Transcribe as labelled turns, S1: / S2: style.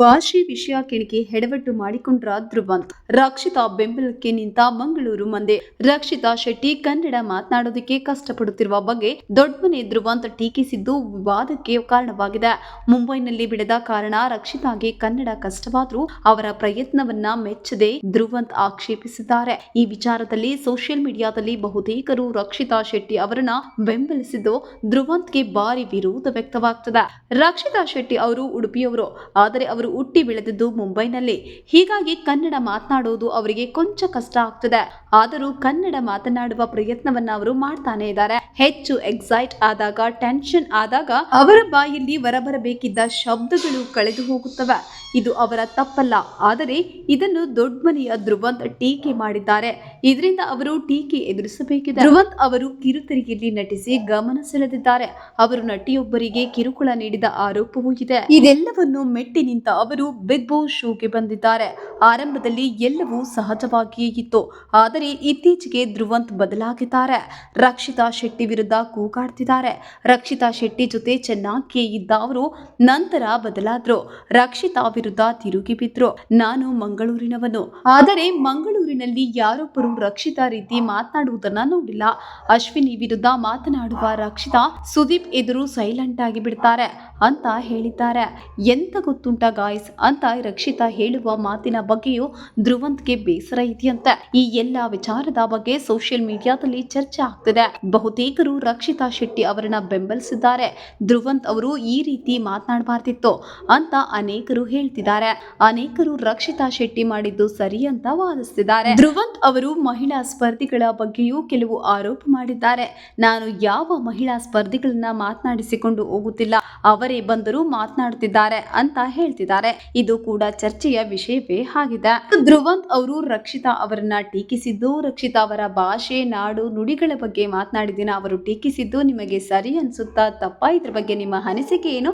S1: ಭಾಷೆ ವಿಷಯ ಕೆಣಕಿ ಹೆಡವಟ್ಟು ಮಾಡಿಕೊಂಡ್ರ ಧ್ರುವಂತ್. ರಕ್ಷಿತಾ ಬೆಂಬಲಕ್ಕೆ ನಿಂತ ಮಂಗಳೂರು ಮಂದೆ. ರಕ್ಷಿತಾ ಶೆಟ್ಟಿ ಕನ್ನಡ ಮಾತನಾಡೋದಕ್ಕೆ ಕಷ್ಟಪಡುತ್ತಿರುವ ಬಗ್ಗೆ ದೊಡ್ಡಮನೆ ಧ್ರುವಂತ್ ಟೀಕಿಸಿದ್ದು ವಿವಾದಕ್ಕೆ ಕಾರಣವಾಗಿದೆ. ಮುಂಬೈನಲ್ಲಿ ಬಿಡದ ಕಾರಣ ರಕ್ಷಿತಾಗೆ ಕನ್ನಡ ಕಷ್ಟವಾದರೂ ಅವರ ಪ್ರಯತ್ನವನ್ನ ಮೆಚ್ಚದೆ ಧ್ರುವಂತ್ ಆಕ್ಷೇಪಿಸಿದ್ದಾರೆ. ಈ ವಿಚಾರದಲ್ಲಿ ಸೋಷಿಯಲ್ ಮೀಡಿಯಾದಲ್ಲಿ ಬಹುತೇಕರು ರಕ್ಷಿತಾ ಶೆಟ್ಟಿ ಅವರನ್ನ ಬೆಂಬಲಿಸಿದ್ದು ಧ್ರುವಂತ್ಗೆ ಭಾರಿ ವಿರೋಧ ವ್ಯಕ್ತವಾಗ್ತದೆ. ರಕ್ಷಿತಾ ಶೆಟ್ಟಿ ಅವರು ಉಡುಪಿಯವರು, ಆದರೆ ಅವರು ಹುಟ್ಟಿ ಬೆಳೆದದ್ದು ಮುಂಬೈನಲ್ಲಿ. ಹೀಗಾಗಿ ಕನ್ನಡ ಮಾತನಾಡೋದು ಅವರಿಗೆ ಕೊಂಚ ಕಷ್ಟ ಆಗ್ತದೆ. ಆದರೂ ಕನ್ನಡ ಮಾತನಾಡುವ ಪ್ರಯತ್ನವನ್ನ ಅವರು ಮಾಡ್ತಾನೆ ಇದ್ದಾರೆ. ಹೆಚ್ಚು ಎಕ್ಸೈಟ್ ಆದಾಗ ಟೆನ್ಷನ್ ಆದಾಗ ಅವರ ಬಾಯಲ್ಲಿ ಹೊರಬರಬೇಕಿದ್ದ ಶಬ್ದಗಳು ಕಳೆದು ಹೋಗುತ್ತವೆ. ಇದು ಅವರ ತಪ್ಪಲ್ಲ. ಆದರೆ ಇದನ್ನು ದೊಡ್ಡಮನೆಯ ಧ್ರುವಂತ್ ಟೀಕೆ ಮಾಡಿದ್ದಾರೆ. ಇದರಿಂದ ಅವರು ಟೀಕೆ ಎದುರಿಸಬೇಕಿದೆ. ಧ್ರುವಂತ್ ಅವರು ಕಿರುತೆರೆಯಲ್ಲಿ ನಟಿಸಿ ಗಮನ ಸೆಳೆದಿದ್ದಾರೆ. ಅವರು ನಟಿಯೊಬ್ಬರಿಗೆ ಕಿರುಕುಳ ನೀಡಿದ ಆರೋಪವೂ ಇದೆ. ಇದೆಲ್ಲವನ್ನು ಮೆಟ್ಟಿ ನಿಂತ ಅವರು ಬಿಗ್ ಬಾಸ್ ಶೋಗೆ ಬಂದಿದ್ದಾರೆ. ಆರಂಭದಲ್ಲಿ ಎಲ್ಲವೂ ಸಹಜವಾಗಿಯೇ ಇತ್ತು. ಆದರೆ ಇತ್ತೀಚೆಗೆ ಧ್ರುವಂತ್ ಬದಲಾಗಿದ್ದಾರೆ. ರಕ್ಷಿತಾ ಶೆಟ್ಟಿ ವಿರುದ್ಧ ಕೂಗಾಡ್ತಿದ್ದಾರೆ. ರಕ್ಷಿತಾ ಶೆಟ್ಟಿ ಜೊತೆ ಚೆನ್ನಾಗಿಯೇ ಇದ್ದ ಅವರು ನಂತರ ಬದಲಾದ್ರು. ರಕ್ಷಿತಾ ವಿರುದ್ಧ ತಿರುಗಿ ಬಿದ್ರು. ನಾನು ಮಂಗಳೂರಿನವನು. ಆದರೆ ಮಂಗಳೂರಿನಲ್ಲಿ ಯಾರೊಬ್ಬರು ರಕ್ಷಿತಾ ರೀತಿ ಮಾತನಾಡುವುದನ್ನ ನೋಡಿಲ್ಲ. ಅಶ್ವಿನಿ ವಿರುದ್ಧ ಮಾತನಾಡುವ ರಕ್ಷಿತಾ ಸುದೀಪ್ ಎದುರು ಸೈಲೆಂಟ್ ಆಗಿ ಬಿಡ್ತಾರೆ ಅಂತ ಹೇಳಿದ್ದಾರೆ. ಎಂತ ಗೊತ್ತುಂಟ ಗಾಯ್ಸ್ ಅಂತ ರಕ್ಷಿತಾ ಹೇಳುವ ಮಾತಿನ ಬಗ್ಗೆಯೂ ಧ್ರುವಂತ್ಗೆ ಬೇಸರ ಇದೆಯಂತೆ. ಈ ಎಲ್ಲ ವಿಚಾರದ ಬಗ್ಗೆ ಸೋಷಿಯಲ್ ಮೀಡಿಯಾದಲ್ಲಿ ಚರ್ಚೆ ಆಗ್ತಿದೆ. ಬಹುತೇಕರು ರಕ್ಷಿತಾ ಶೆಟ್ಟಿ ಅವರನ್ನ ಬೆಂಬಲಿಸಿದ್ದಾರೆ. ಧ್ರುವಂತ್ ಅವರು ಈ ರೀತಿ ಮಾತನಾಡಬಾರ್ದಿತ್ತು ಅಂತ ಅನೇಕರು ಹೇಳ್ತಿದ್ದಾರೆ. ಅನೇಕರು ರಕ್ಷಿತಾ ಶೆಟ್ಟಿ ಮಾಡಿದ್ದು ಸರಿ ಅಂತ ವಾದಿಸ್ತಿದ್ದಾರೆ. ಧ್ರುವಂತ್ ಅವರು ಮಹಿಳಾ ಸ್ಪರ್ಧಿಗಳ ಬಗ್ಗೆಯೂ ಕೆಲವು ಆರೋಪ ಮಾಡಿದ್ದಾರೆ. ನಾನು ಯಾವ ಮಹಿಳಾ ಸ್ಪರ್ಧಿಗಳನ್ನ ಮಾತನಾಡಿಸಿಕೊಂಡು ಹೋಗುತ್ತಿಲ್ಲ, ಅವರೇ ಬಂದರೂ ಮಾತನಾಡುತ್ತಿದ್ದಾರೆ ಅಂತ ಹೇಳ್ತಿದ್ದಾರೆ. ಇದು ಕೂಡ ಚರ್ಚೆಯ ವಿಷಯವೇ ಆಗಿದೆ. ಧ್ರುವಂತ್ ಅವರು ರಕ್ಷಿತಾ ಅವರನ್ನ ಟೀಕಿಸಿದ್ದು, ರಕ್ಷಿತಾ ಅವರ ಭಾಷೆ, ನಾಡು, ನುಡಿಗಳ ಬಗ್ಗೆ ಮಾತನಾಡಿದಿನ ಅವರು ಟೀಕಿಸಿದ್ದು ನಿಮಗೆ ಸರಿ ಅನ್ಸುತ್ತಾ, ತಪ್ಪಾ? ಇದ್ರ ಬಗ್ಗೆ ನಿಮ್ಮ ಅನಿಸಿಕೆ ಏನು?